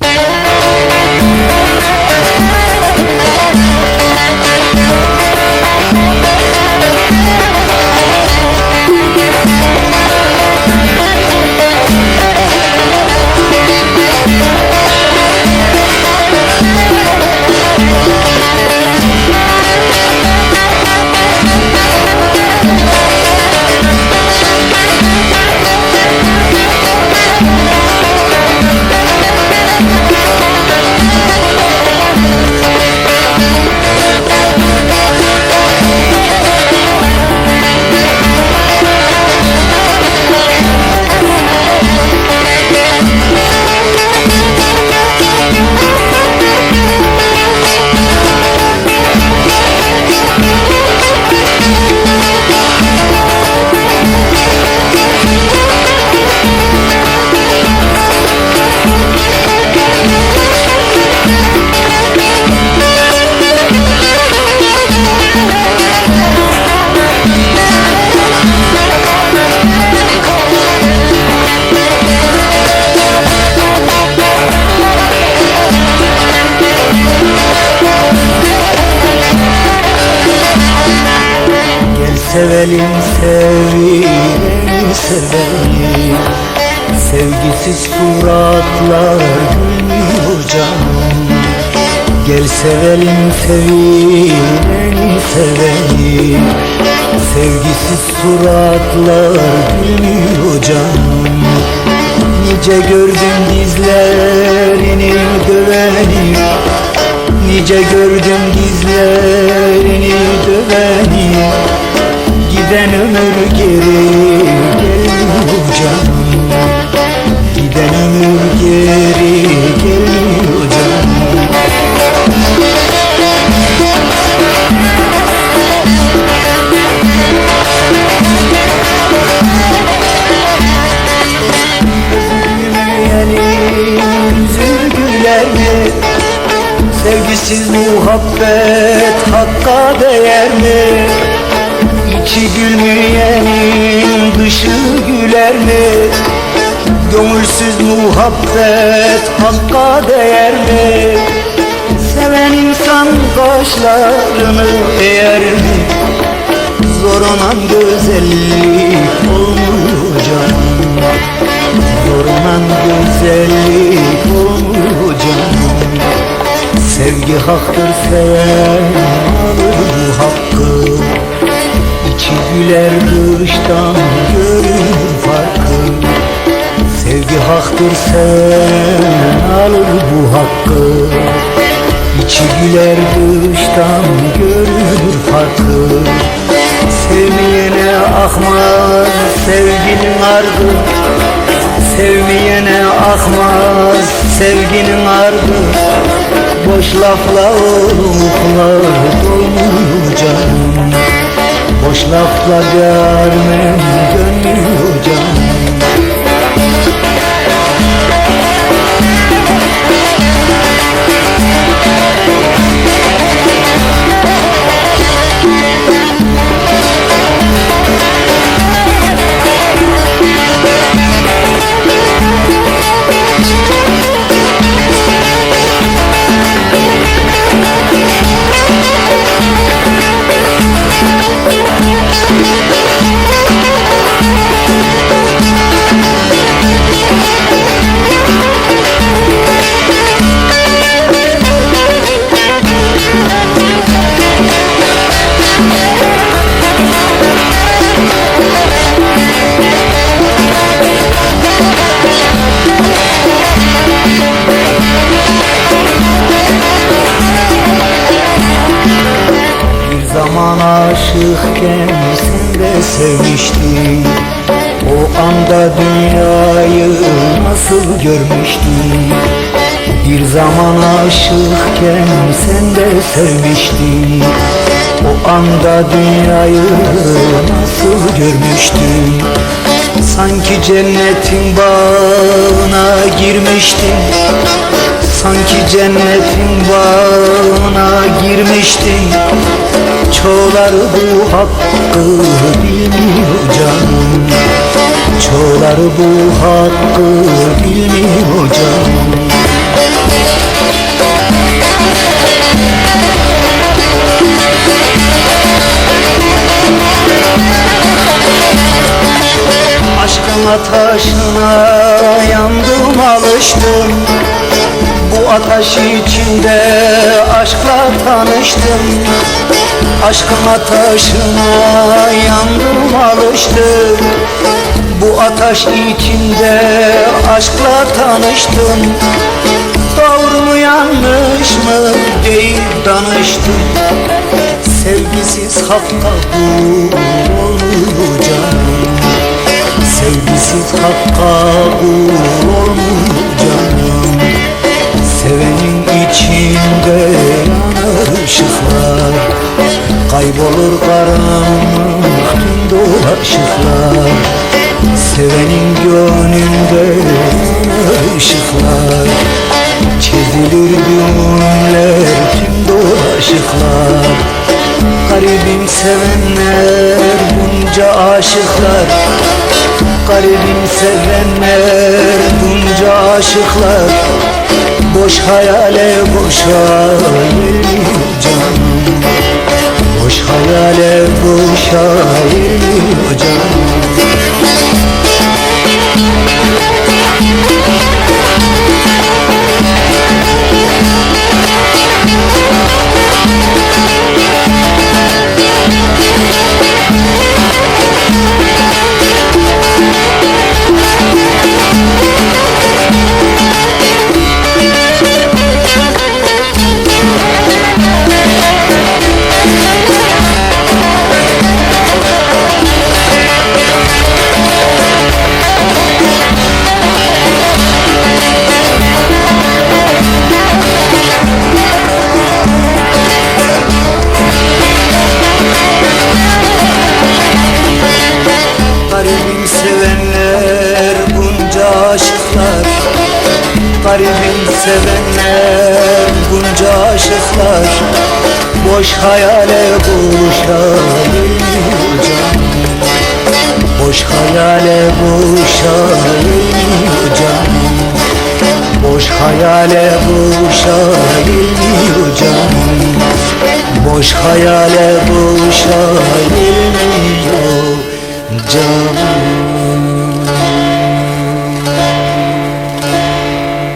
Bye. Gel sevelim sevelim. Sevelim Sevgisiz suratlar gülmüyor canım. Gel sevelim sevelim sevelim. Sevgisiz suratlar gülmüyor canım. Nice gördüm dizlerini döveni. Nice gördüm dizlerini döveni Giden ömür geri gelmiyor canım Giden ömür geri gelmiyor canım? Sevgisiz muhabbet hakka değer mi? İçi gülmeyenin dışı güler mi? Gönülsüz muhabbet hakka değer mi? Seven insan kaşlarını eğer mi? Zor olan güzellik olmuyor canım Zor olan güzellik olmuyor canım Sevgi haktır seven İçi güler dıştan görür farkı. Sevgi haktır seven alır bu hakkı. İçi güler dıştan görür farkı. Sevmeyene akmaz sevginin ardı. Sevmeyene akmaz sevginin ardı. Boş lafla oluklar dolmuyor canım Boş lafla görmem aşıkken sen de sevmiştin O anda dünyayı nasıl görmüştün Bir zaman aşıkken sen de sevmiştin O anda dünyayı nasıl görmüştün Sanki cennetin bağına girmiştin Sanki cennetin bağına girmiştim Çoğlar bu hakkı bilmiyor canım. Çoğlar bu hakkı bilmiyor canım. Aşkına taşına yandım alıştım ateş içinde aşkla tanıştım. Aşkın ateşine yandım alıştım Bu ateş içinde aşkla tanıştım. Doğru mu yanlış mı deyip danıştım. Sevgisiz kul olmuyor canım. Sevgisiz hakka olmuyor canım içinde yanar ışıklar Kaybolur karanlık tüm dolaşıklar Sevenin gönlünde yanar ışıklar. Çizilir günler tüm dolaşıklar Garibim sevenler bunca aşıklar Garibim sevenler bunca aşıklar. Boş hayale boşa eriyor canım. Boş hayale boşa bunca aşıklar Boş hayale eriyor canım Boş hayale eriyor canım Boş hayale eriyor canım Boş hayale canım